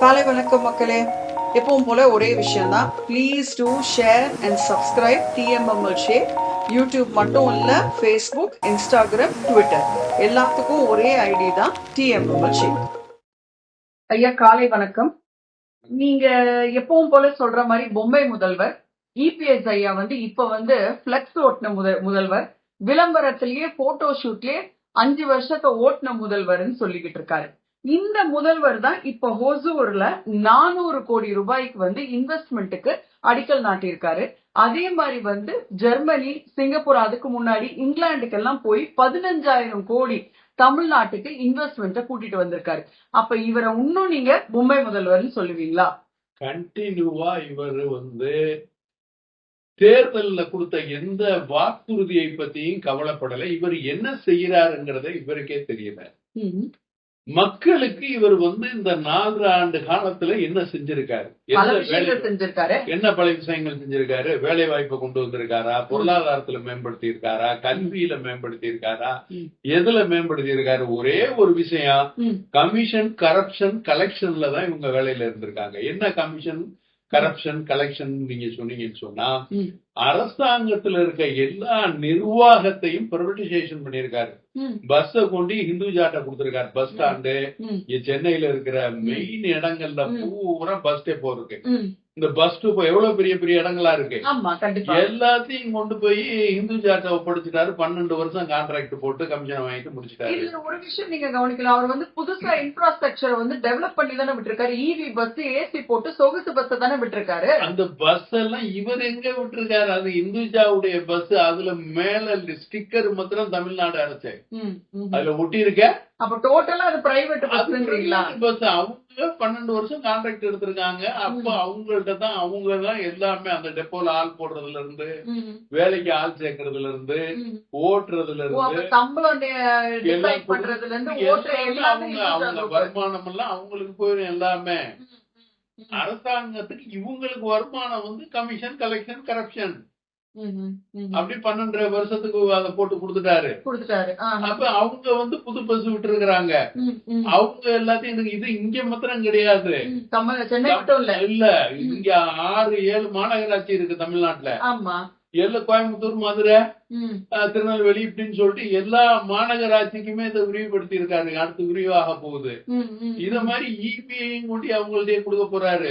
காலை வணக்கம் மக்களே. எப்பவும் போல ஒரே விஷயம்தான். Please to share and subscribe TMML ஷே யூடியூப் மட்டும் இல்லை ஃபேஸ்புக் இன்ஸ்டாகிராம் ட்விட்டர் எல்லாத்துக்கும் ஒரே ஐடி தான் டிஎம்எம்எல் ஷே ஐயா காலை வணக்கம். நீங்க எப்பவும் போல சொல்ற மாதிரி பொம்மை முதல்வர் இபிஎஸ் ஐயா வந்து இப்ப வந்து பிளக்ஸ் ஓட்டின முதல் முதல்வர். விளம்பரத்திலேயே போட்டோ ஷூட்லயே அஞ்சு வருஷத்தை ஓட்டின முதல்வர்னு சொல்லிக்கிட்டு இருக்காரு. இந்த முதல்வர் தான் இப்ப ஹோசூர்ல நானூறு கோடி ரூபாய்க்கு வந்து இன்வெஸ்ட்மெண்ட்டுக்கு அடிக்கல் நாட்டியிருக்காரு. அதே மாதிரி வந்து ஜெர்மனி சிங்கப்பூர் அதுக்கு முன்னாடி இங்கிலாந்துக்கெல்லாம் போய் பதினஞ்சாயிரம் கோடி தமிழ்நாட்டுக்கு இன்வெஸ்ட்மெண்ட்டை கூட்டிட்டு வந்திருக்காரு. அப்ப இவரை இன்னும் நீங்க மும்பை முதல்வர்னு சொல்லுவீங்களா? கண்டினியூவா இவர் வந்து தேர்தல்ல கொடுத்த எந்த வாக்குறுதியை பத்தியும் கவலைப்படல. இவர் என்ன செய்யறாருங்கிறத இவருக்கே தெரியல. மக்களுக்கு இவர் வந்து இந்த நாலு ஆண்டு காலத்துல என்ன செஞ்சிருக்காரு? என்ன பல விஷயங்கள் செஞ்சிருக்காரு. வேலை வாய்ப்பை கொண்டு வந்திருக்காரா? பொருளாதாரத்துல மேம்படுத்தி இருக்காரா கல்வியில மேம்படுத்தி இருக்காரா. எதுல மேம்படுத்தி இருக்காரு ஒரே ஒரு விஷயம். கமிஷன் கரப்ஷன் கலெக்ஷன்ல தான் இவங்க வேலையில இருந்திருக்காங்க. என்ன கமிஷன் கரப்ஷன் கலெக்ஷன் நீங்க சொன்னீங்கன்னு சொன்னா. அரசாங்கத்துல இருக்க எல்லா நிர்வாகத்தையும் பிரைவேடைசேஷன் பண்ணியிருக்காரு. ம், பஸ்ஸ கொண்டு ஹிந்துஜாட்ட கொடுத்திருக்காரு. பஸ் ஸ்டாண்டு சென்னையில இருக்கிற மெயின் இடங்கள்ல. பூரா பஸ் டெப்போ இருக்கு. இந்த பஸ் ஸ்டாப் எவ்வளவு பெரிய பெரிய இடங்களா இருக்கு? எல்லாத்தையும் கொண்டு போய் ஹிந்துஜாட்ட ஒப்படைச்சிட்டாரு. பன்னெண்டு வருஷம் கான்ட்ராக்ட் போட்டு கமிஷன் வாங்கிட்டு முடிச்சிட்டாரு. இதுல ஒரு விஷயம் நீங்க கவனிக்கலாம். அவர் வந்து புதுசா இன்ஃப்ராஸ்ட்ரக்சரை வந்து டெவலப் பண்ணி தானே விட்டுருக்காரு. இவி பஸ் ஏசி போட்டு சொகுசு பஸ் தானே விட்டுருக்காரு. அந்த பஸ் எல்லாம் இவர் எங்க விட்டுருக்காரு? அது இந்துஜாவுடைய பஸ் அதுல மேல ஸ்டிக்கர் மாத்திரம் தமிழ்நாடு அரசு. அதுல ஒட்டி இருக்க அப்ப டோட்டலா அது பிரைவேட் பஸ் அவங்க பன்னெண்டு வருஷம் கான்ட்ராக்ட் எடுத்திருக்காங்க. அப்ப அவங்கள்ட்ட தான் அவங்க தான் எல்லாமே அந்த டெப்போல ஆள் போடுறதுல இருந்து வேலைக்கு ஆள் சேர்க்கறதுல இருந்து. ஓட்டுறதுல இருந்து சம்பளம் பண்றதுல இருந்து அவங்க வருமானம் எல்லாம் அவங்களுக்கு போயிடும் எல்லாமே. அரசாங்கத்துக்கு இவங்களுக்கு வருமானம் வந்து கமிஷன் கலெக்ஷன் கரப்ஷன். அப்படி பன்னெண்டரை வருஷத்துக்கு அதை போட்டு கொடுத்துட்டாரு. அப்ப அவங்க வந்து புது பஸ் விட்டு இருக்கிறாங்க. அவங்க எல்லாத்தையும் இது- இங்க மாத்திரம் கிடையாது. இல்ல இங்க ஆறு ஏழு மாநகராட்சி இருக்கு தமிழ்நாட்டுல. ஆமா. எல்லா கோயம்புத்தூர் மதுரை திருநெல்வேலி இப்படின்னு சொல்லிட்டு எல்லா மாநகராட்சிக்குமே இதை விரிவுபடுத்தி இருக்காரு அடுத்து விரிவாக போகுது. இத மாதிரி இபிஐயும் கொண்டு அவங்கள்ட்டயே கொடுக்க போறாரு.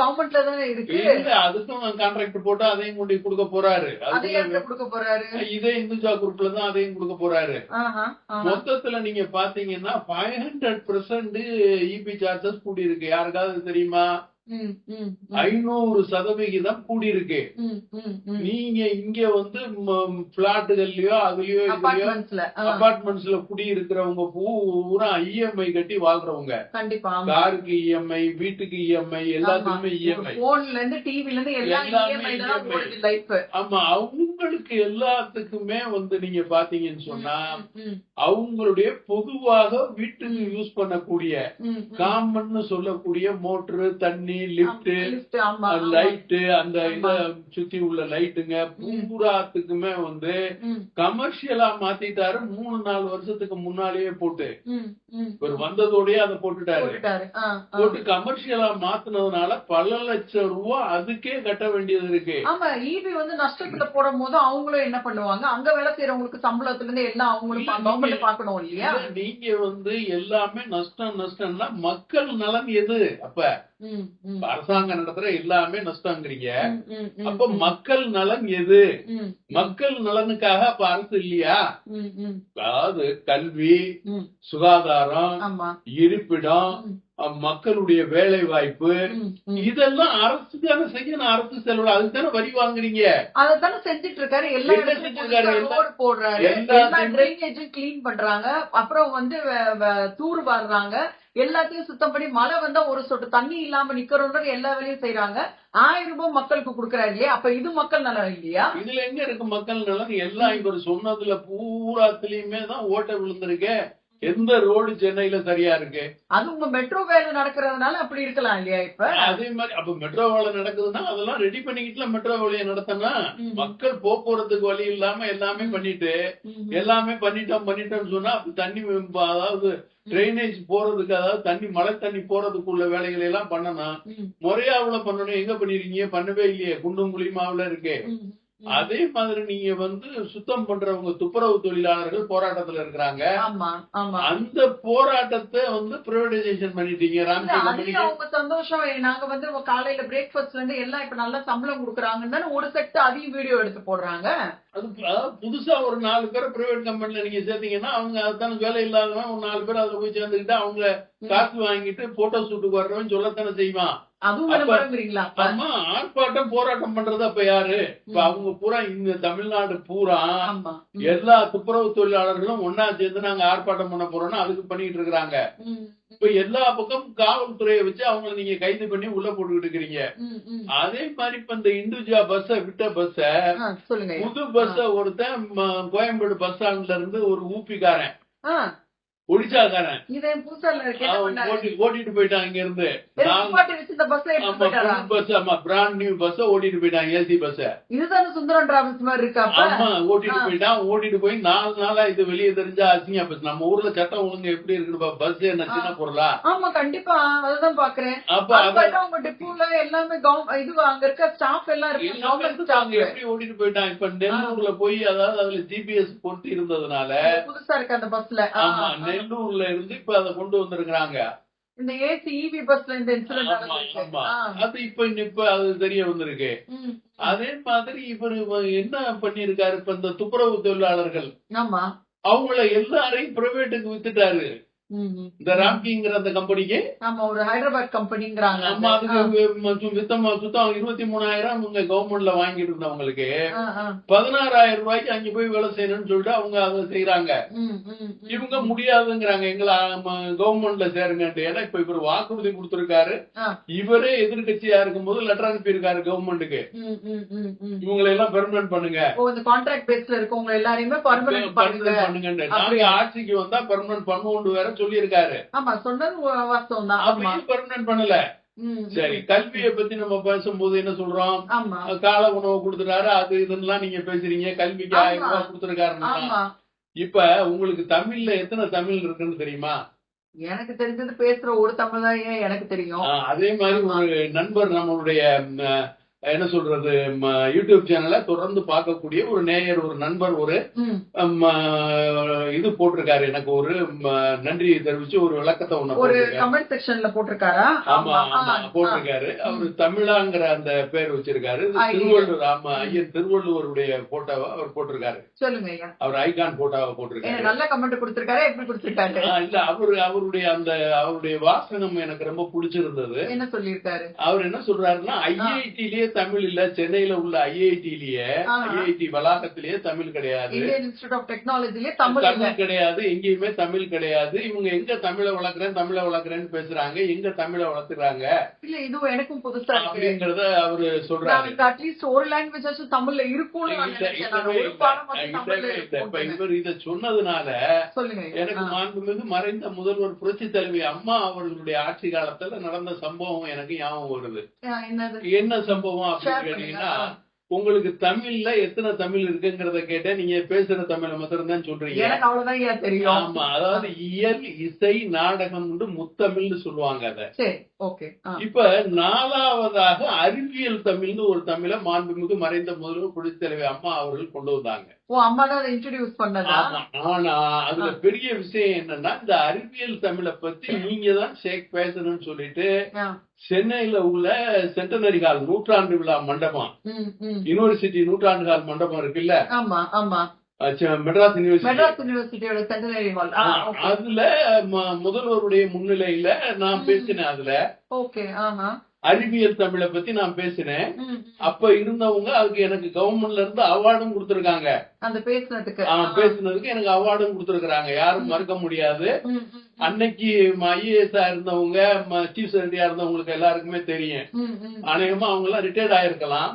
கவர்மெண்ட்ல தானே இருக்கு. இல்ல அதுக்கும் கான்ட்ராக்ட் போட்டு அதையும் கொண்டு கொடுக்க போறாரு. கொடுக்க போறாரு. இதே இந்துஜா குரூப்ல தான் அதையும் கொடுக்க போறாரு. மொத்தத்துல நீங்க பாத்தீங்கன்னா five hundred percent EB charges கூடி இருக்கு யாருக்காவது தெரியுமா. ஐநூறு சதவிகிதம் கூடி இருக்கு ம், ம், ம். நீங்க இங்க வந்து பிளாட்டுகள்லயோ அதுலயோ இதுலயோ அபார்ட்மெண்ட்ஸ்ல ஆ, அபார்ட்மெண்ட்ஸ்ல குடி இருக்கிறவங்க பூரா இஎம்ஐ கட்டி வாழ்றவங்க கண்டிப்பா ஆமா. காருக்கு இஎம்ஐ வீட்டுக்கு இஎம்ஐ எல்லாத்துக்குமே இஎம்ஐ போன்ல இருந்து டிவில இருந்து எல்லாம் இஎம்ஐ தான் EMI. அவங்களுக்கு எல்லாத்துக்குமே வந்து நீங்க பாத்தீங்கன்னு சொன்னா அவங்களுடைய பொதுவாக வீட்டுக்கு யூஸ் பண்ணக்கூடிய காமன் சொல்லக்கூடிய மோட்டரு தண்ணி லிப்ட். லைட்டு அந்த இத. சுத்தி உள்ள லைட்டுங்க பூராத்துக்குமே வந்து கமர்ஷியலா மாத்திட்டாரு. மூணு நாலு வருஷத்துக்கு முன்னாலேயே போட்டு. இவர் வந்ததோடயே அதை போட்டுட்டாரு. போட்டு கமர்ஷியலா மாத்துனதுனால பல லட்சம் ரூபாய் அதுக்கே கட்ட வேண்டியது இருக்கு. ஆமா ஈபி வந்து நஷ்டத்துல போடும் போது அவங்களும் என்ன பண்ணுவாங்க? அங்க வேலை செய்யறவங்களுக்கு சம்பளத்துல இருந்து எல்லாம் அவங்களும் கவர்மெண்ட் பாக்கணும் இல்லையா? இல்ல, நீங்க வந்து எல்லாமே நஷ்டம் நஷ்டம்னா மக்கள் நலன் எது? அப்ப அரசாங்கம் நடத்துற எல்லாமே நஷ்டங்கிறீங்க. அப்ப. மக்கள் நலன் எது? மக்கள் நலனுக்காக அப்ப அரசு இல்லையா? அதாவது கல்வி. சுகாதாரம் இருப்பிடம் மக்களுடைய வேலை வாய்ப்பு. இதெல்லாம் அரசு தானே செய்யணும். அரசு செலவு. அதுக்கு தானே வரி வாங்குறீங்க. அதத்தானே செஞ்சுட்டு இருக்காரு எல்லா இடத்துலயும் போடுறாரு. எல்லா டிரைனேஜும் கிளீன் பண்றாங்க. அப்புறம் வந்து தூர் வாடுறாங்க எல்லாத்தையும் சுத்தம் பண்ணி மழை வந்தா ஒரு சொட்டு தண்ணி இல்லாம நிக்கிறோன்றது எல்லா வேலையும் செய்யறாங்க ஆயிரம் ரூபாய் மக்களுக்கு கொடுக்கறாரு இல்லையா அப்ப இது மக்கள் நலம் இல்லையா? இதுல எங்க இருக்கு மக்கள் நலன்? எல்லாம் இவர் சொன்னதுல பூராத்திலயுமே தான் ஓட்ட விழுந்திருக்கேன் எந்த ரோடு சென்னையில சரியா இருக்கு அது உங்க மெட்ரோ வேலை நடக்கிறதுனால அப்படி இருக்கலாம் இல்லையா இப்ப அதே மாதிரி அப்ப மெட்ரோ வேலை நடக்குதுன்னா அதெல்லாம் ரெடி பண்ணிக்கிட்டுல மெட்ரோ வேலையை நடத்தினா. மக்கள் போக்குவரத்துக்கு வழி இல்லாம எல்லாமே பண்ணிட்டு. எல்லாமே பண்ணிட்டோம் பண்ணிட்டோம்னு சொன்னா தண்ணி அதாவது ட்ரைனேஜ் போறதுக்கு அதாவது தண்ணி மழை தண்ணி போறதுக்குள்ள வேலைகளை எல்லாம் பண்ணணும் ம். முறையாவுல பண்ணணும் எங்க பண்ணிருக்கீங்க பண்ணவே இல்லையே குண்டும் குழிமாவுல இருக்கு. அதே மாதிரி நீங்க வந்து சுத்தம் பண்றவங்க துப்புரவு தொழிலாளர்கள் போராட்டத்துல இருக்கிறாங்க. ஆமா ஆமா. அந்த போராட்டத்தை வந்து பிரைவேடைசேஷன் பண்ணிட்டீங்க அவங்க சந்தோஷம் நாங்க வந்து காலையில பிரேக்ஃபாஸ்ட்ல இருந்து எல்லாம் இப்ப நல்ல சம்பளம் கொடுக்குறாங்கன்னு ஒரு செட் அதையும் வீடியோ எடுத்து போடுறாங்க. அது புதுசா ஒரு நாலு பேரை பிரைவேட் கம்பெனில நீங்க சேர்த்தீங்கன்னா அவங்க அதுதான வேலை இல்லாதவன் ஒரு நாலு பேர் அதுல போய் சேர்ந்துக்கிட்டு அவங்க காசு வாங்கிட்டு போட்டோ ஷூட்டுக்கு வர்றவன் சொல்லத்தானே செய்வான். ஆர்ப்பாட்டம் போராட்டம் பண்றது அப்ப யாரு இப்ப. அவங்க பூரா இந்த தமிழ்நாடு பூரா. எல்லா துப்புரவு தொழிலாளர்களும் ஒன்னா சேர்ந்து நாங்க ஆர்ப்பாட்டம் பண்ண போறோம்னு அதுக்கு பண்ணிட்டு இருக்கிறாங்க. இப்ப எல்லா பக்கம் காவல்துறையை வச்சு அவங்கள நீங்க கைது பண்ணி உள்ள போட்டுக்கிட்டு இருக்கிறீங்க. அதே மாதிரி இப்ப இந்த இந்துஜா பஸ்ஸ விட்ட பஸ்ஸ. புது பஸ்ஸ ஒருத்தன் கோயம்பேடு பஸ் ஸ்டாண்ட்ல இருந்து ஒரு ஊப்பிக்காரன் ஒடிசாக்காரன்? ஓட்டி ஓட்டிட்டு போயிட்டான் இங்க இருந்து பஸ் ஆமா பிராண்ட் நியூ பஸ் ஓட்டிட்டு போயிட்டான் ஏசி பஸ் இதுதானே சுந்தரம் டிராவல்ஸ் மாதிரி இருக்கா? ஆமா ஓட்டிட்டு. போயிட்டான் ஓட்டிட்டு போய் நாலு நாளா இது வெளியே தெரிஞ்சா அசிங்க பஸ் நம்ம ஊர்ல சட்டம் ஒழுங்கு எப்படி இருக்குன்னு பஸ் என்ன சின்ன பொருளா? ஆமா கண்டிப்பா அதுதான் பாக்குறேன். அப்ப உங்க டிப்போல எல்லாமே இது அங்க இருக்க ஸ்டாஃப் எல்லாம் இருக்கு எப்படி ஓட்டிட்டு போயிட்டான்? இப்ப நெல்லூர்ல போய் அதாவது அதுல ஜிபிஎஸ் பொருத்தி இருந்ததுனால புதுசா இருக்கு அந்த பஸ்ல ஆமா நெல்லூர்ல இருந்து இப்ப அதை கொண்டு வந்திருக்கிறாங்க. இந்த ஏசி இவி பஸ்ல இந்த இன்சிடென்ட். அது இப்ப இப்ப அது தெரிய வந்திருக்கு. அதே மாதிரி இவர் என்ன பண்ணிருக்காரு இப்ப இந்த துப்புரவு தொழிலாளர்கள். ஆமா. அவங்கள எல்லாரையும் பிரைவேட்டுக்கு வித்துட்டாரு. இந்த ராம்கிங்கிற அந்த கம்பெனிக்கு? ஆமா ஒரு ஹைதராபாத் கம்பெனிங்கிறாங்க. நம்ம அதுக்கு வித்தமா சுத்தம் இருபத்தி மூணாயிரம் இவங்க கவர்மெண்ட்ல வாங்கிட்டு இருந்தவங்களுக்கு. பதினாறாயிரம் ரூபாய்க்கு அங்க போய் வேலை செய்யணும்னு சொல்லிட்டு அவங்க அதை செய்யறாங்க. இவங்க முடியாதுங்கிறாங்க. எங்களை கவர்மெண்ட்ல சேருங்கன்ட்டு. ஏன்னா இப்ப இவர் வாக்குறுதி கொடுத்திருக்காரு. இவரே எதிர்கட்சியா இருக்கும்போது லெட்டர் அனுப்பியிருக்காரு கவர்மெண்ட்டுக்கு. இவங்களை எல்லாம் பெர்மனன்ட் பண்ணுங்க. கான்ட்ராக்ட் பேஸ்ல இருக்கவங்க எல்லாரையுமே பர்மனன்ட் பண்ணுங்க. நாங்க? ஆட்சிக்கு வந்தா பெர்மனன்ட் பண்ணுவோம்னு வேற சொல்லியிருக்காரு. ஆமா சொன்னது வாஸ்தவம் தான் அப்படியும் பெர்மனன்ட் பண்ணல. சரி கல்வியை பத்தி நம்ம பேசும்போது என்ன சொல்றோம்? ஆமா. கால உணவு கொடுத்துட்டாரு அது இதெல்லாம் நீங்க பேசுறீங்க. கல்விக்கு. ஆயிரம் ரூபாய் கொடுத்துருக்காருன்னா ஆமா. இப்ப உங்களுக்கு தமிழ்ல எத்தனை தமிழ் இருக்குன்னு தெரியுமா? எனக்கு தெரிஞ்சது பேசுற ஒரு தமிழ் தான் ஏன் எனக்கு தெரியும்? அதே மாதிரி ஒரு நண்பர் நம்மளுடைய என்ன சொல்றது யூடியூப் சேனலை தொடர்ந்து பார்க்கக்கூடிய ஒரு நேயர் ஒரு நண்பர் ஒரு இது போட்டிருக்காரு. எனக்கு ஒரு நன்றி தெரிவிச்சு ஒரு விளக்கத்தை ஒண்ணு ஒரு கமெண்ட் செக்ஷன்ல போட்டிருக்காரா? ஆமா ஆமா. போட்டிருக்காரு. அவரு தமிழாங்கிற அந்த பேர் வச்சிருக்காரு. திருவள்ளுவர் ஆமா ஐயன் திருவள்ளுவருடைய போட்டோவை அவர் போட்டிருக்காரு. சொல்லுங்க அவர் ஐகான் போட்டோவை போட்டிருக்காரு. நல்ல கமெண்ட் கொடுத்திருக்காரு? எப்படி கொடுத்திருக்காரு? இல்ல அவரு அவருடைய அந்த அவருடைய வாசகம் எனக்கு ரொம்ப பிடிச்சிருந்தது. என்ன சொல்லியிருக்காரு? அவர் என்ன சொல்றாருன்னா ஐஐடிலயே தமிழ் இல்ல சென்னையில உள்ள ஐஐடிலயே. ஐஐடி வளாகத்திலேயே தமிழ் கிடையாது. இந்தியன் இன்ஸ்டியூட் ஆஃப் டெக்னாலஜிலே தமிழ் தமிழ் கிடையாது எங்கேயுமே தமிழ் கிடையாது. இவங்க எங்க தமிழை வளர்க்குறேன் தமிழை வளர்க்குறேன்னு பேசுறாங்க எங்க தமிழை வளர்த்துறாங்க இல்ல இதுவும் எனக்கும் புதுசா அப்படிங்கறத அவரு சொல்றாரு. நாளைக்கு அட்லீஸ்ட் ஒரு லாங்குவேஜ் தமிழ்ல இருக்கும்னு இவர் இத சொன்னதுனால. எனக்கு. மாண்புமிகு மறைந்த முதல்வர் புரட்சி தலைவி அம்மா அவர்களுடைய ஆட்சி காலத்துல நடந்த சம்பவம் எனக்கு ஞாபகம் வருது. என்ன சம்பவம்? Share அப்படின்னு. கேட்டீங்கன்னா. உங்களுக்கு தமிழ்ல எத்தனை தமிழ் இருக்குங்கிறத கேட்டா நீங்க பேசுற தமிழ மாத்திரம் தான் சொல்றீங்க அவ்வளவுதான் தெரியும்? ஆமா அதாவது இயல் இசை நாடகம் முத்தமிழ்னு சொல்லுவாங்க அத. இப்ப நாலாவதாக அறிவியல் தமிழ்னு ஒரு தமிழை மாண்புமிகு மறைந்த முதல்வர் தலைவி அம்மா அவர்கள் கொண்டு வந்தாங்க. ஓ அம்மா தான் இன்ட்ரோடியூஸ் பண்ணதா? ஆமா. ஆனா அதுல பெரிய விஷயம் என்னன்னா இந்த அறிவியல் தமிழை பத்தி நீங்க தான் ஷேக் பேசணும்னு சொல்லிட்டு. சென்னையில உள்ள சென்டனரி ஹால் நூற்றாண்டு விழா மண்டபம். யூனிவர்சிட்டி நூற்றாண்டு ஹால் மண்டபம் இருக்குல்ல? ஆமா ஆமா. மெட்ராஸ் யூனிவர்சிட்டி அதுல முதல்வருடைய முன்னிலையில நான். பேசினேன் அதுல. ஓகே ஆஹா. அறிவியல் தமிழை பத்தி நான் பேசினேன். அப்ப இருந்தவங்க அதுக்கு எனக்கு கவர்மெண்ட்ல இருந்து அவார்டும் கொடுத்திருக்காங்க. அந்த பேசுனதுக்கு. பேசுனதுக்கு எனக்கு அவார்டும் கொடுத்திருக்காங்க யாரும் மறுக்க முடியாது. அன்னைக்கு ஐஏஎஸ் இருந்தவங்க சீஃப் செக்ரட்டரியா இருந்தவங்களுக்கு எல்லாருக்குமே தெரியும். அநேகமா அவங்க எல்லாம் ரிட்டையர்ட் ஆயிருக்கலாம்.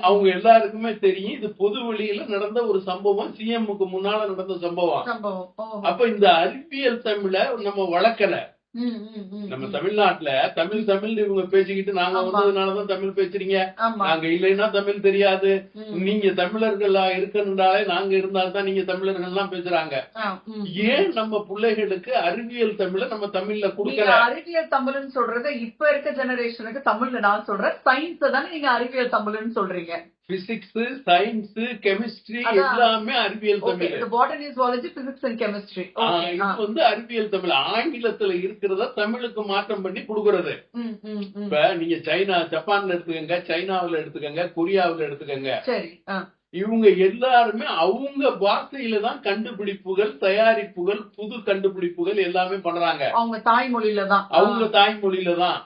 அவங்க எல்லாருக்குமே தெரியும். இது பொது வெளியில நடந்த ஒரு சம்பவம். சிஎம்முக்கு முன்னால நடந்த சம்பவம். அப்ப இந்த அறிவியல் தமிழ நம்ம வளர்க்கல. நம்ம. தமிழ்நாட்டுல தமிழ் தமிழ் இவங்க பேசிக்கிட்டு நாங்க. வந்ததுனாலதான் தமிழ் பேசுறீங்க நாங்க இல்லைன்னா தமிழ் தெரியாது. நீங்க தமிழர்களா இருக்கணும்னாலே நாங்க இருந்தால்தான் நீங்க தமிழர்கள் எல்லாம் பேசுறாங்க. ஏன் நம்ம பிள்ளைகளுக்கு அறிவியல் தமிழ நம்ம தமிழ்ல கொடுக்கல அறிவியல் தமிழ்னு சொல்றது இப்ப இருக்க ஜெனரேஷனுக்கு தமிழ்ல நான் சொல்றேன் சயின்ஸ் தானே நீங்க அறிவியல் தமிழ்னு சொல்றீங்க பிசிக்ஸ் சயின்ஸ் கெமிஸ்ட்ரி. எல்லாமே அறிவியல் Tamil. Botany zoology physics and chemistry இப்ப வந்து அறிவியல் தமிழ். ஆங்கிலத்துல இருக்கிறத தமிழுக்கு மாற்றம் பண்ணி கொடுக்கறது. இப்ப நீங்க சைனா ஜப்பான்ல எடுத்துக்கங்க சைனாவுல எடுத்துக்கங்க கொரியாவுல எடுத்துக்கங்க. இவங்க எல்லாருமே அவங்க பாஷையில தான் கண்டுபிடிப்புகள் தயாரிப்புகள் புது கண்டுபிடிப்புகள் எல்லாமே பண்றாங்க. அவங்க தாய்மொழியில தான். அவங்க தாய்மொழியில தான்.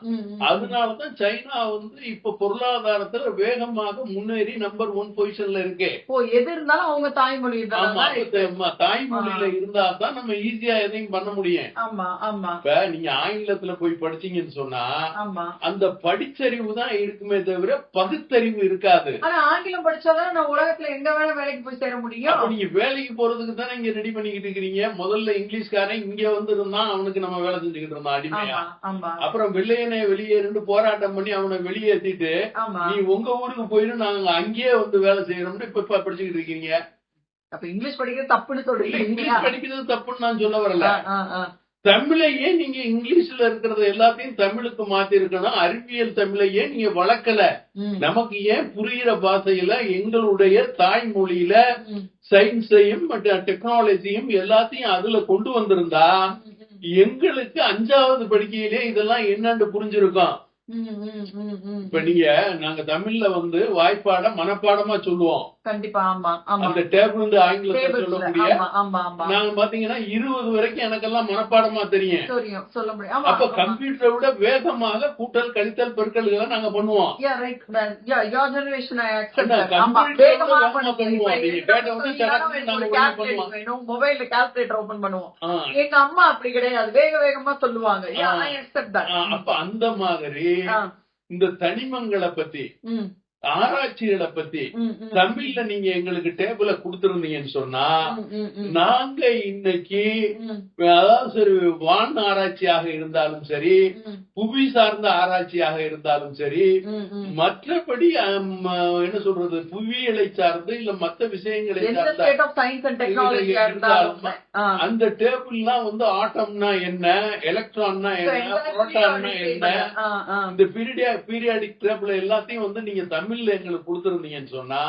அதனாலதான் சைனா வந்து இப்ப பொருளாதாரத்துல வேகமாக முன்னேறி நம்பர் ஒன் பொசிஷன்ல இருக்கே. எது இருந்தாலும் அவங்க தாய்மொழியில ஆமா தான் அப்ப த- தாய்மொழியில இருந்தா தான் நம்ம ஈஸியா எதையும் பண்ண முடியும். ஆமா ஆமா. இப்ப நீங்க ஆங்கிலத்துல போய் படிச்சீங்கன்னு சொன்னா ஆமா. அந்த படிச்சறிவு தான் இருக்குமே தவிர பகுத்தறிவு இருக்காது. ஆனா ஆங்கிலம் படிச்சாதான் நான் உலகத்துல எங்க வேணா வேலைக்கு போய் சேர முடியும். நீங்க வேலைக்கு போறதுக்கு தானே இங்க ரெடி பண்ணிக்கிட்டு இருக்கிறீங்க முதல்ல இங்கிலீஷ்காரன் இங்க வந்து இருந்தான் அவனுக்கு நம்ம வேலை செஞ்சுக்கிட்டு இருந்தோம் அடிமையா. அப்புறம் வெள்ளையனே வெளியேறிண்டு போராட்டம் பண்ணி அவனை வெளியேற்றிட்டு நீ உங்க ஊருக்கு போயிரு நாங்க அங்கேயே வந்து வேலை செய்யறோம்னு இப்ப படிச்சுக்கிட்டு இருக்கீங்க. அப்ப இங்கிலீஷ் படிக்கிறது தப்புன்னு சொல்றீங்க. இங்கிலீஷ் படிக்கிறது தப்புன்னு நான் சொல்ல வரல. தமிழையே நீங்க இங்கிலீஷ்ல இருக்கிறது எல்லாத்தையும் தமிழுக்கு மாத்தி இருக்கணும் அறிவியல் தமிழையே நீங்க வளர்க்கல. நமக்கு ஏன் புரியிற பாஷையில எங்களுடைய தாய்மொழியில சயின்ஸையும் டெக்னாலஜியும் எல்லாத்தையும் அதுல கொண்டு வந்திருந்தா எங்களுக்கு அஞ்சாவது படிக்கையிலே இதெல்லாம் என்னன்னு புரிஞ்சிருக்கும். இப்ப நீங்க நாங்க தமிழ்ல வந்து வாய்ப்பாட மனப்பாடமா சொல்லுவோம். கண்டிப்பா ஆமா ஆமா. அந்த டேபிள் ஆங்கிலத்துல சொல்லக்கூடிய ஆமா ஆமா ஆமா. நாங்க பாத்தீங்கன்னா இருபது வரைக்கும் எனக்கெல்லாம் மனப்பாடமா தெரியும். தெரியும் சொல்ல முடியும். அப்ப கம்ப்யூட்டரை விட வேகமாக கூட்டல் கழித்தல் பெருக்கல்களை நாங்க பண்ணுவோம். மொபைல்ல கால்குலேட்டர் ஓபன் பண்ணுவோம். எங்க அம்மா அப்படி கிடையாது. வேக வேகமா சொல்லுவாங்க. அப்ப அந்த மாதிரி இந்த தனிமங்களை பத்தி ஆராய்ச்சிகளை பத்தி தமிழ்ல நீங்க எங்களுக்கு டேபிள கொடுத்திருந்தீங்கன்னு சொன்னா. நாங்க இன்னைக்கு அதாவது சரி வான் ஆராய்ச்சியாக இருந்தாலும் சரி புவி சார்ந்த ஆராய்ச்சியாக இருந்தாலும் சரி. மற்றபடி என்ன சொல்றது புவியியலை சார்ந்து இல்ல மத்த விஷயங்களை சார்ந்த இருந்தாலும். அந்த டேபிள்லாம் வந்து ஆட்டம்னா என்ன எலக்ட்ரான்னா என்ன புரோட்டான்னா என்ன. இந்த பீரியா பீரியாடிக் டேபிள் எல்லாத்தையும் வந்து நீங்க தமிழ்ல எங்களுக்கு கொடுத்திருந்தீங்கன்னு சொன்னா.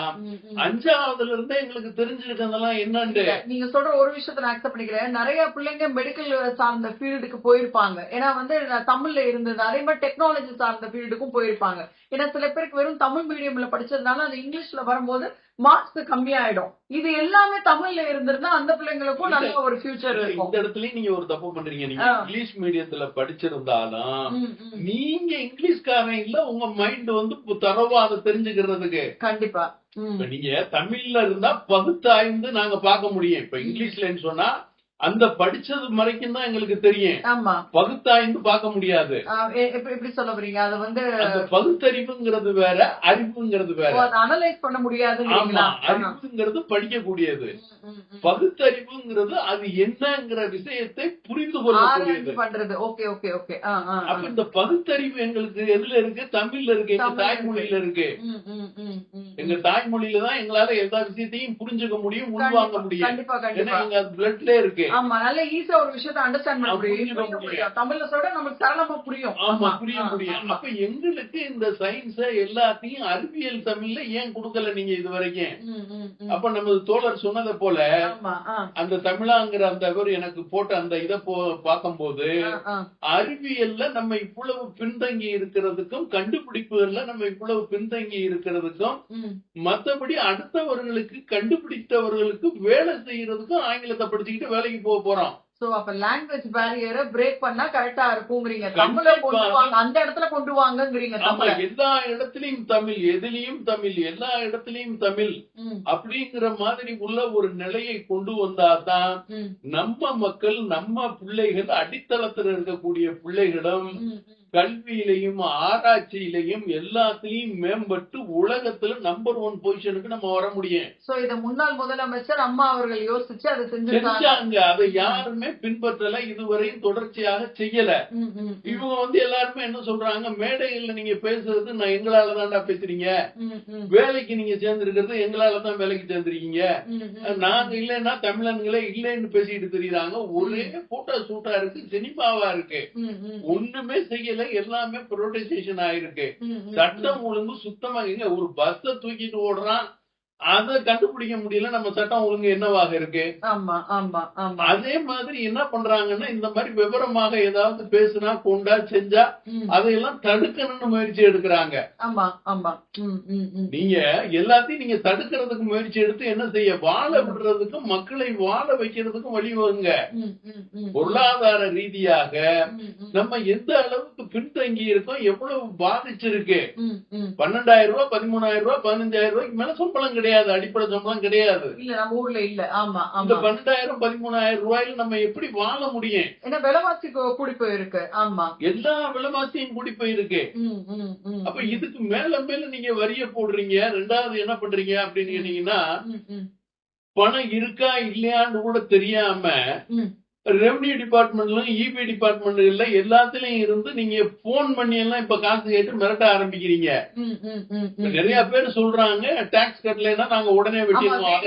அஞ்சாவதுல இருந்தே எங்களுக்கு தெரிஞ்சிருக்கிறதெல்லாம் என்னன்னு நீங்க சொல்ற ஒரு விஷயத்த நான் அக்செப்ட் பண்ணிக்கிறேன். நிறைய பிள்ளைங்க மெடிக்கல் சார்ந்த ஃபீல்டுக்கு போயிருப்பாங்க. ஏன்னா வந்து தமிழ்ல இருந்தது அதே மாதிரி டெக்னாலஜி சார்ந்த ஃபீல்டுக்கும் போயிருப்பாங்க. ஏன்னா சில பேருக்கு வெறும் தமிழ் மீடியம்ல படிச்சதுனால அது இங்கிலீஷ்ல வரும்போது மார்க்ஸ் கம்மியாயிடும். இது எல்லாமே தமிழ்ல இருந்திருந்தா அந்த பிள்ளைங்களுக்கும் நல்ல ஒரு ஃபியூச்சர் இருக்கும். இந்த இடத்துலயும் நீங்க ஒரு தப்பு பண்றீங்க. நீங்க. இங்கிலீஷ் மீடியத்துல படிச்சிருந்தாலும். நீங்க இங்கிலீஷ்காரன் இல்ல உங்க மைண்ட் வந்து தரவா அதை தெரிஞ்சுக்கிறதுக்கு. கண்டிப்பா. நீங்க தமிழ்ல இருந்தா பகுத்தாய்ந்து நாங்க பார்க்க முடியும். இப்ப இங்கிலீஷ்லன்னு சொன்னா அந்த படிச்சது வரைக்கும் தான் எங்களுக்கு தெரியும். ஆமா. பகுத்தாய்ந்து பார்க்க முடியாது. எப்படி சொல்ல வரீங்க? அது வந்து பகுத்தறிவுங்கிறது வேற அறிவுங்கிறது வேற. அனலைஸ் பண்ண முடியாது அறிவுங்கிறது படிக்கக்கூடியது. பகுத்தறிவுங்கிறது அது என்னங்கிற விஷயத்தை புரிந்து கொள்ளக்கூடியது. பண்றது. Okay okay okay. அப்ப இந்த பகுத்தறிவு எங்களுக்கு எதுல இருக்கு? தமிழ்ல இருக்கு. எங்க தாய்மொழியில இருக்கு. எங்க தாய்மொழியில தான் எங்களால எல்லா விஷயத்தையும் புரிஞ்சுக்க முடியும் உள்வாங்க முடியும். ஏன்னா எங்க பிளட்ல இருக்கு. ஆமா நல்ல ஈஸியா ஒரு விஷயத்தை அண்டர்ஸ்டாண்ட் பண்ண முடியும் தமிழ்ல சொல்ற நமக்கு சரளமா புரியும் ஆமா புரிய ஆ, முடியும் ஆமா. அப்ப எங்களுக்கு இந்த சயின்ஸ எல்லாத்தையும் அறிவியல் தமிழ்ல ஏன் கொடுக்கல நீங்க இது வரைக்கும். அப்ப நமது தோழர் சொன்னதை போல அந்த தமிழாங்கிற அந்த இவர் எனக்கு போட்ட அந்த இத பார்க்கும்போது. அறிவியல்ல நம்ம இவ்வளவு பின்தங்கி இருக்கிறதுக்கும் கண்டுபிடிப்புகள்ல நம்ம இவ்வளவு பின்தங்கி இருக்கிறதுக்கும். மத்தபடி அடுத்தவர்களுக்கு கண்டுபிடித்தவர்களுக்கு வேலை செய்யறதுக்கும் ஆங்கிலத்தை படிச்சுக்கிட்டு வேலைக்கு போக போறோம். சோ அப்ப லாங்குவேஜ் பேரியரை பிரேக் பண்ணா கரெக்டா இருக்குங்கிறீங்க தமிழ. கொண்டு வாங்க. அந்த இடத்துல கொண்டு வாங்கங்கிறீங்க தமிழ. எல்லா இடத்துலயும் தமிழ் எதுலயும் தமிழ் எல்லா இடத்துலயும் தமிழ் அப்படிங்கிற மாதிரி உள்ள ஒரு நிலையை கொண்டு வந்தாதான் நம்ம மக்கள் நம்ம பிள்ளைகள் அடித்தளத்துல இருக்கக்கூடிய பிள்ளைகளும். கல்வியிலையும் ஆராய்ச்சியிலையும் எல்லாத்திலையும் மேம்பட்டு உலகத்துல நம்பர் ஒன் பொசிஷனுக்கு நம்ம வர முடியும். சோ இத முன்னாள் முதலமைச்சர் அம்மா அவர்கள் யோசிச்சு அதை செஞ்சாங்க. அதை யாருமே பின்பற்றல. இதுவரையும் தொடர்ச்சியாக செய்யல. இவங்க வந்து எல்லாருமே என்ன சொல்றாங்க? மேடைகள்ல நீங்க பேசுறது நான் எங்களால தான்டா பேசுறீங்க. வேலைக்கு நீங்க சேர்ந்திருக்கிறது எங்களால தான் வேலைக்கு சேர்ந்திருக்கீங்க. நாங்க இல்லைன்னா தமிழன்களே இல்லைன்னு பேசிட்டு தெரியுறாங்க. ஒரே போட்டோ சூட்டா இருக்கு சினிமாவா இருக்கு. ஒண்ணுமே செய்யல. எல்லாமே ப்ரொடெஸ்டேஷன் ஆயிருக்கு. சட்டம் ஒழுங்கு சுத்தமா எங்க? ஒரு பஸ்ஸ தூக்கிட்டு ஓடுறான். அதை கண்டுபிடிக்க முடியல நம்ம சட்டம் ஒழுங்கு என்னவாக இருக்கு? ஆமா ஆமா ஆமா. அதே மாதிரி என்ன பண்றாங்கன்னா இந்த மாதிரி விவரமாக ஏதாவது பேசுனா கொண்டா செஞ்சா அதையெல்லாம் தடுக்கணும்னு முயற்சி எடுக்கிறாங்க. நீங்க எல்லாத்தையும் நீங்க தடுக்கிறதுக்கு முயற்சி எடுத்து என்ன செய்ய? வாழ விடுறதுக்கும் மக்களை வாழ வைக்கிறதுக்கும் வழிவகுங்க. பொருளாதார ரீதியாக நம்ம எந்த அளவுக்கு பின்தங்கி இருக்கோம் எவ்வளவு பாதிச்சிருக்கு. பன்னெண்டாயிரம் ரூபாய் பதிமூணாயிரம் ரூபாய் பதினஞ்சாயிரம் ரூபாய்க்கு மேல சம்பளம் கிடையாது அடிப்படை சம்பளம் கிடையாது. இல்ல நம்ம ஊர்ல இல்ல. ஆமா இந்த பன்னெண்டாயிரம் பதிமூணாயிரம் ரூபாயில நம்ம எப்படி வாழ முடியும்? ஏன்னா விலைவாசி கூடி போயிருக்கு. ஆமா. எல்லா விலைவாசியும் கூடி போயிருக்கு. அப்ப இதுக்கு மேல மேல நீங்க வரிய போடுறீங்க ரெண்டாவது என்ன பண்றீங்க அப்படின்னு கேட்டீங்கன்னா பணம் இருக்கா இல்லையான்னு கூட தெரியாம. ரெவன்யூ டிபார்ட்மெண்ட்லயும் இபி டிபார்ட்மெண்ட்ல எல்லாத்துலயும் இருந்து நீங்க போன் பண்ணி எல்லாம் இப்ப காசு கேட்டு மிரட்ட ஆரம்பிக்கிறீங்க. நிறைய பேர் சொல்றாங்க டாக்ஸ் கட்டலைன்னா நாங்க உடனே வெட்டிடுவோம்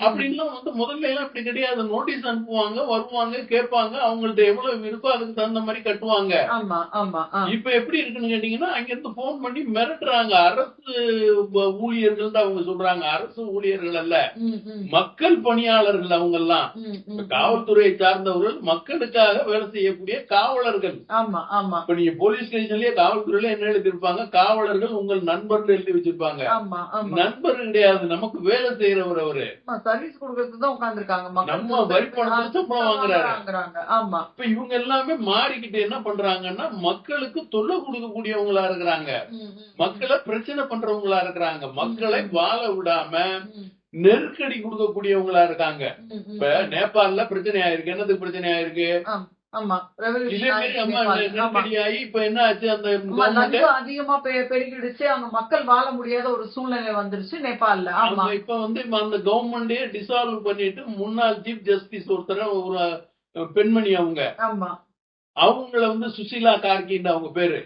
அப்படின்லாம் வந்து முதல்ல எல்லாம் இப்படி கிடையாது. நோட்டீஸ் அனுப்புவாங்க வருவாங்க கேட்பாங்க அவங்கள்ட்ட எவ்வளவு இருக்கோ அதுக்கு தகுந்த மாதிரி கட்டுவாங்க. ஆமா ஆமா ஆ. இப்ப எப்படி இருக்குன்னு கேட்டீங்கன்னா அங்க இருந்து போன் பண்ணி மிரட்டுறாங்க. அரசு ஊழியர்கள் அவங்க சொல்றாங்க. அரசு ஊழியர்கள் அல்ல. மக்கள் பணியாளர்கள் அவங்க எல்லாம். காவல்துறையை சார்ந்தவர்கள் மக்களுக்காக வேலை செய்யக்கூடிய காவலர்கள். ஆமா ஆமா. இப்ப நீங்க போலீஸ் ஸ்டேஷன்லயே காவல்துறையில என்ன எழுதிருப்பாங்க காவலர்கள் உங்கள் நண்பர்கள் எழுதி வச்சிருப்பாங்க. நண்பர் கிடையாது நமக்கு வேலை செய்யறவர் அவரு. சர்வீஸ் கொடுக்கறதுக்கு தான் உட்கார்ந்துருக்காங்க. நம்ம வரி பணத்துல சம்பளம். வாங்குறாங்க. ஆமா. இப்ப இவங்க எல்லாமே மாறிக்கிட்டு என்ன பண்றாங்கன்னா மக்களுக்கு தொல்லை கொடுக்கக்கூடியவங்களா இருக்கிறாங்க. மக்களை பிரச்சனை பண்றவங்களா இருக்கிறாங்க. மக்களை வாழ விடாம நெருக்கடி கொடுக்கக்கூடியவங்களா இருக்காங்க. இப்ப நேபாள்ல பிரச்சனை ஆயிருக்கு. என்னதுக்கு பிரச்சனை ஆயிருக்கு? அதிகமா பெருகிடுச்சு. அங்க மக்கள் வாழ முடியாத ஒரு சூழ்நிலை வந்துருச்சு நேபாள்ல. ஆமா. இப்ப வந்து அந்த கவர்மெண்டே டிசால்வ் பண்ணிட்டு முன்னாள் சீஃப் ஜஸ்டிஸ் ஒருத்தர ஒரு பெண்மணி அவங்க. ஆமா. அவங்கள வந்து சுசீலா கார்கின்னு அவங்க பேரு.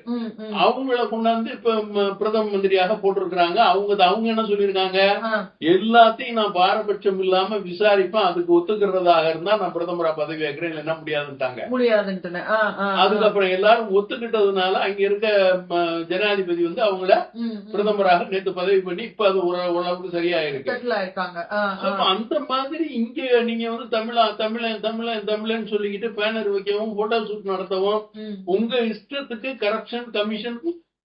அவங்கள கொண்டாந்து இப்ப பிரதம மந்திரியாக போட்டிருக்கிறாங்க. அவங்க அவங்க என்ன சொல்லியிருக்காங்க? ஆ, எல்லாத்தையும் நான் பாரபட்சம் இல்லாம விசாரிப்பேன். அதுக்கு ஒத்துக்கிறதாக இருந்தா நான் பிரதமரா பதவி ஏற்கிறேன். இல்லைன்னா முடியாதுன்ட்டாங்க. அதுக்கப்புறம் எல்லாரும் ஒத்துக்கிட்டதுனால அங்க இருக்க ஜனாதிபதி வந்து அவங்கள. பிரதமராக நேத்து பதவி பண்ணி இப்ப அது ஓரளவுக்கு சரியா இருக்கு அந்த மாதிரி இங்க நீங்க வந்து தமிழா தமிழன் தமிழன் தமிழன் சொல்லிக்கிட்டு பேனர் வைக்கவும் போட்டோ ஷூட் நடத்தவும் உங்க இஷ்டத்துக்கு கரப்ஷன் கமிஷன்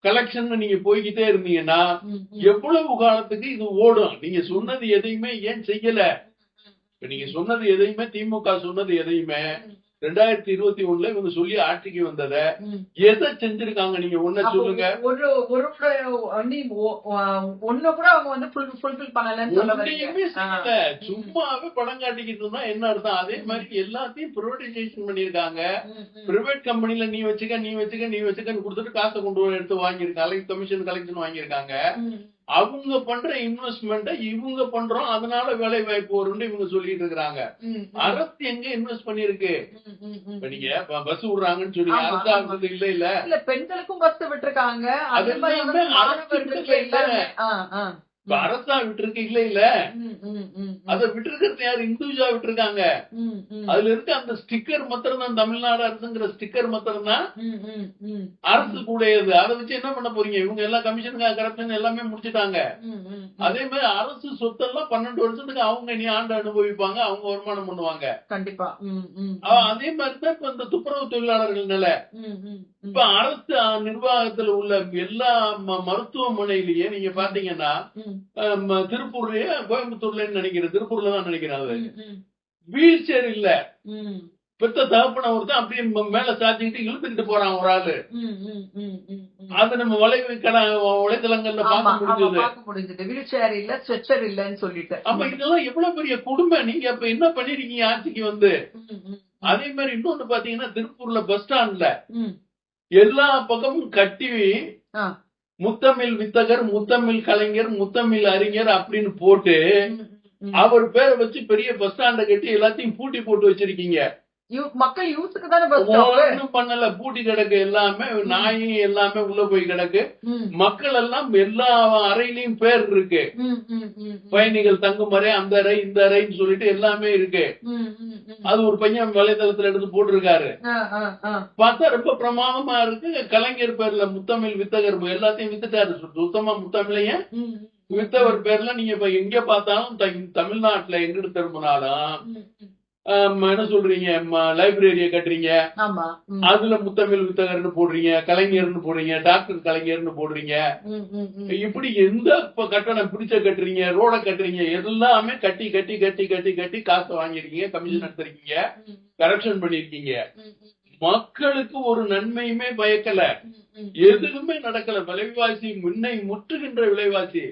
கலெக்ஷன் நீங்க போய்கிட்டே இருந்தீங்கன்னா. எவ்வளவு காலத்துக்கு இது ஓடும்? நீங்க சொன்னது எதையுமே ஏன் செய்யல? இப்ப நீங்க சொன்னது எதையுமே திமுக சொன்னது எதையுமே ரெண்டாயிரத்தி இருபத்தி ஒண்ணுல இவங்க சொல்லி ஆட்சிக்கு வந்தத. எதை செஞ்சிருக்காங்க நீங்க ஒன்ன சொல்லுங்க. ஒரு ஒரு ஒண்ணு கூட அவங்க வந்து ஃபுல்ஃபில் பண்ணலன்னு சும்மாவே படம் காட்டிக்கிட்டு இருந்தா என்ன அர்த்தம்? அதே மாதிரி எல்லாத்தையும் ப்ரைவேடைசேஷன் பண்ணிருக்காங்க. பிரைவேட் கம்பெனில நீ வச்சுக்க நீ வச்சுக்க நீ வச்சுக்கன்னு கொடுத்துட்டு காசை கொண்டு எடுத்து வாங்கியிருக்காங்க கமிஷன் கலெக்ஷன் வாங்கியிருக்காங்க. அவங்க பண்ற இன்வெஸ்ட்மெண்ட்டை இவங்க பண்றோம். அதனால வேலை வாய்ப்பு வரும்னு இவங்க சொல்லிட்டு ம். அரசு எங்க இன்வெஸ்ட் பண்ணிருக்கு நீங்க பஸ் விடுறாங்கன்னு சொன்னீங்க ஆமா, அரசாங்கத்துக்கு இல்ல இல்ல. இல்ல பெண்களுக்கும் பஸ் விட்டுருக்காங்க. அது மாதிரி இப்ப அரசா விட்டுருக்கு இல்ல இல்ல. அத விட்டுருக்கிறது யாரு இந்துஜா விட்டுருக்காங்க. அதுல இருக்க அந்த ஸ்டிக்கர் மாத்திரம் தான் தமிழ்நாடு அரசுங்கிற ஸ்டிக்கர் மாத்திரம் தான். அரசு கூடையது. அதை வச்சு என்ன பண்ண போறீங்க? இவங்க எல்லாம் கமிஷனுக்கு கரப்ஷன் எல்லாமே முடிச்சிட்டாங்க. அதே மாதிரி அரசு சொத்தெல்லாம் பன்னெண்டு வருஷத்துக்கு அவங்க நீ ஆண்டு அனுபவிப்பாங்க அவங்க வருமானம் பண்ணுவாங்க. கண்டிப்பா. அதே மாதிரி தான் இப்ப இந்த துப்புரவு தொழிலாளர்கள் நிலை. இப்ப அரசு நிர்வாகத்துல உள்ள எல்லா மருத்துவமனையிலேயே நீங்க பாத்தீங்கன்னா திருப்பூர்லயே கோயம்புத்தூர்லன்னு நினைக்கிறேன். திருப்பூர்ல தான் நினைக்கிறேன் அது. வீல் சேர் இல்ல. பெத்த தகப்பன ஒருத்தன் அப்படியே மேல சாத்திக்கிட்டு இழுத்துக்கிட்டு போறான் ஒரு ஆளு. அது நம்ம வலைத்தளங்கள்ல ஆமா பார்க்க முடிஞ்சது. வீல் சேர் இல்ல ஸ்ட்ரெச்சர் இல்லன்னு சொல்லிட்டு. அப்ப இதெல்லாம் எவ்வளவு பெரிய குடும்பம் நீங்க? அப்ப என்ன பண்ணிருக்கீங்க ஆட்சிக்கு வந்து? அதே மாதிரி இன்னொன்னு பாத்தீங்கன்னா திருப்பூர்ல பஸ் ஸ்டாண்ட்ல. எல்லா பக்கமும் கட்டி. முத்தமிழ் வித்தகர் முத்தமிழ் கலைஞர் முத்தமிழ் அறிஞர் அப்படின்னு போட்டு. அவர் பேரை வச்சு பெரிய பஸ் ஸ்டாண்ட கட்டி எல்லாத்தையும் பூட்டி போட்டு வச்சிருக்கீங்க மக்கள் யூத்துக்கு தானே பண்ணல. பூட்டி கிடக்கு எல்லாமே நாயும் எல்லாமே உள்ள போய் கிடக்கு. மக்கள் எல்லாம் எல்லா அறையிலயும் பேர் இருக்கு. பயணிகள் தங்கும் அறை அந்த அறை இந்த அறைன்னு சொல்லிட்டு எல்லாமே இருக்கு. அது ஒரு பையன் வலைதளத்துல எடுத்து போட்டிருக்காரு. பார்த்தா ரொம்ப பிரமாதமா இருக்கு. கலைஞர் பேர்ல முத்தமிழ் வித்தகர் எல்லாத்தையும் வித்துட்டாரு. சுத்தமா முத்தமிழைய வித்தவர் பேர்ல நீங்க இப்ப எங்க பார்த்தாலும் தமிழ்நாட்டுல எங்கிட்டு திரும்பினாலும் என்ன சொல்றீங்க? லைப்ரரிய கட்டுறீங்க. அதுல முத்தமிழ் வித்தகர்னு போடுறீங்க கலைஞர்னு போடுறீங்க டாக்டர் கலைஞர்னு போடுறீங்க. இப்படி எந்த கட்டணம் பிடிச்ச கட்டுறீங்க ரோட கட்டுறீங்க எல்லாமே கட்டி கட்டி கட்டி கட்டி கட்டி காசு வாங்கிருக்கீங்க கமிஷன் எடுத்திருக்கீங்க ம், கரெக்ஷன் பண்ணிருக்கீங்க மக்களுக்கு ஒரு நன்மையுமே பயக்கல. எதுவுமே நடக்கல. விலைவாசி முன்னை முற்றுகின்ற விலைவாசி.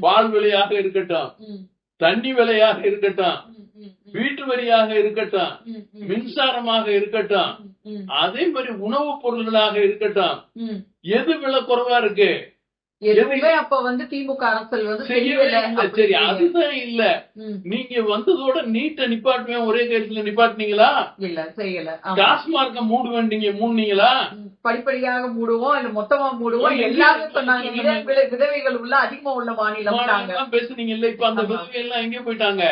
பால் விலையாக இருக்கட்டும். தண்ணி விலையாக இருக்கட்டும். வீட்டு வரியாக இருக்கட்டும். மின்சாரமாக இருக்கட்டும் அதே மாதிரி உணவுப் பொருள்களாக இருக்கட்டும். எது விலை குறைவா இருக்கு எதுவுமே அப்ப வந்து திமுக அரசல் வந்து சரி அதுதான் இல்ல. நீங்க வந்ததோட நீட்ட நிப்பாட்டுமே ஒரே கைத்துல நிப்பாட்டினீங்களா இல்ல செய்யல. டாஸ்மார்க்க மூடு வேண்டீங்க மூடுனீங்களா. படிப்படியாக மூடுவோம் இல்ல மொத்தமா மூடுவோம் எல்லாமே சொன்னாங்க விதவைகள் உள்ள அதிகமா உள்ள மாநிலம் பேசுனீங்க இல்ல இப்ப அந்த. விதவை எல்லாம் எங்க போயிட்டாங்க.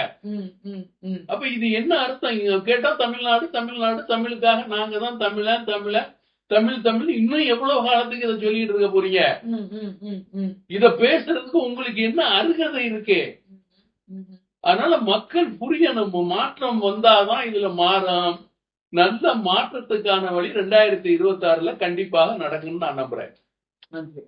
அப்ப இது என்ன அர்த்தம் கேட்டா தமிழ்நாடு தமிழ்நாடு தமிழுக்காக நாங்க தான் தமிழன் தமிழன் தமிழ் தமிழ் இன்னும் எவ்வளவு காலத்துக்கு இதை சொல்லிட்டு இருக்க போறீங்க. இத பேசுறதுக்கு உங்களுக்கு என்ன அருகதை இருக்கு. அதனால மக்கள் புரியணும். மாற்றம் வந்தாதான் இதுல மாறும். நல்ல மாற்றத்துக்கான வழி ரெண்டாயிரத்தி இருபத்தி ஆறுல கண்டிப்பாக நடக்கும்னு நான் நம்புறேன். நன்றி.